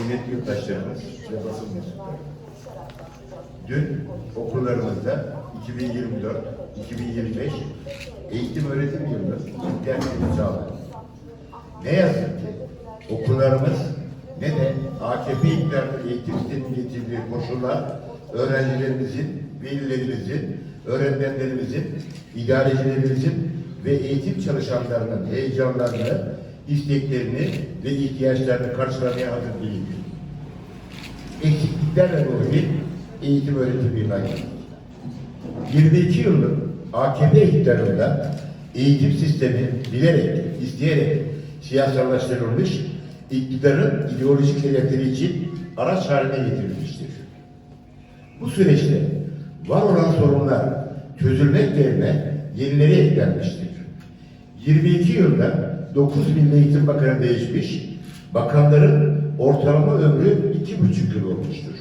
kıymetli yurttaşlarımız ve basın mensupları. Dün okullarımızda 2024-2025 eğitim öğretim ilk dersini sağladı. Ne yazık ki okullarımız ne de AKP iktidarı eğitim sisteminin getirdiği koşullar öğrencilerimizin, velilerimizin, öğretmenlerimizin, idarecilerimizin ve eğitim çalışanlarının heyecanlarını, isteklerini ve ihtiyaçlarını karşılamaya hazır değil. Eksikliklerle dolu bir eğitim öğretim girdik. 22 yıllık AKP iktidarında eğitim sistemi bilerek, isteyerek siyasallaştırılmış, iktidarın ideolojik hedefleri için araç haline getirilmiştir. Bu süreçte var olan sorunlar çözülmek yerine yenileri eklenmiştir. 22 yılda 9 Milli Eğitim Bakanı değişmiş, bakanların ortalama ömrü 2,5 yıl olmuştur.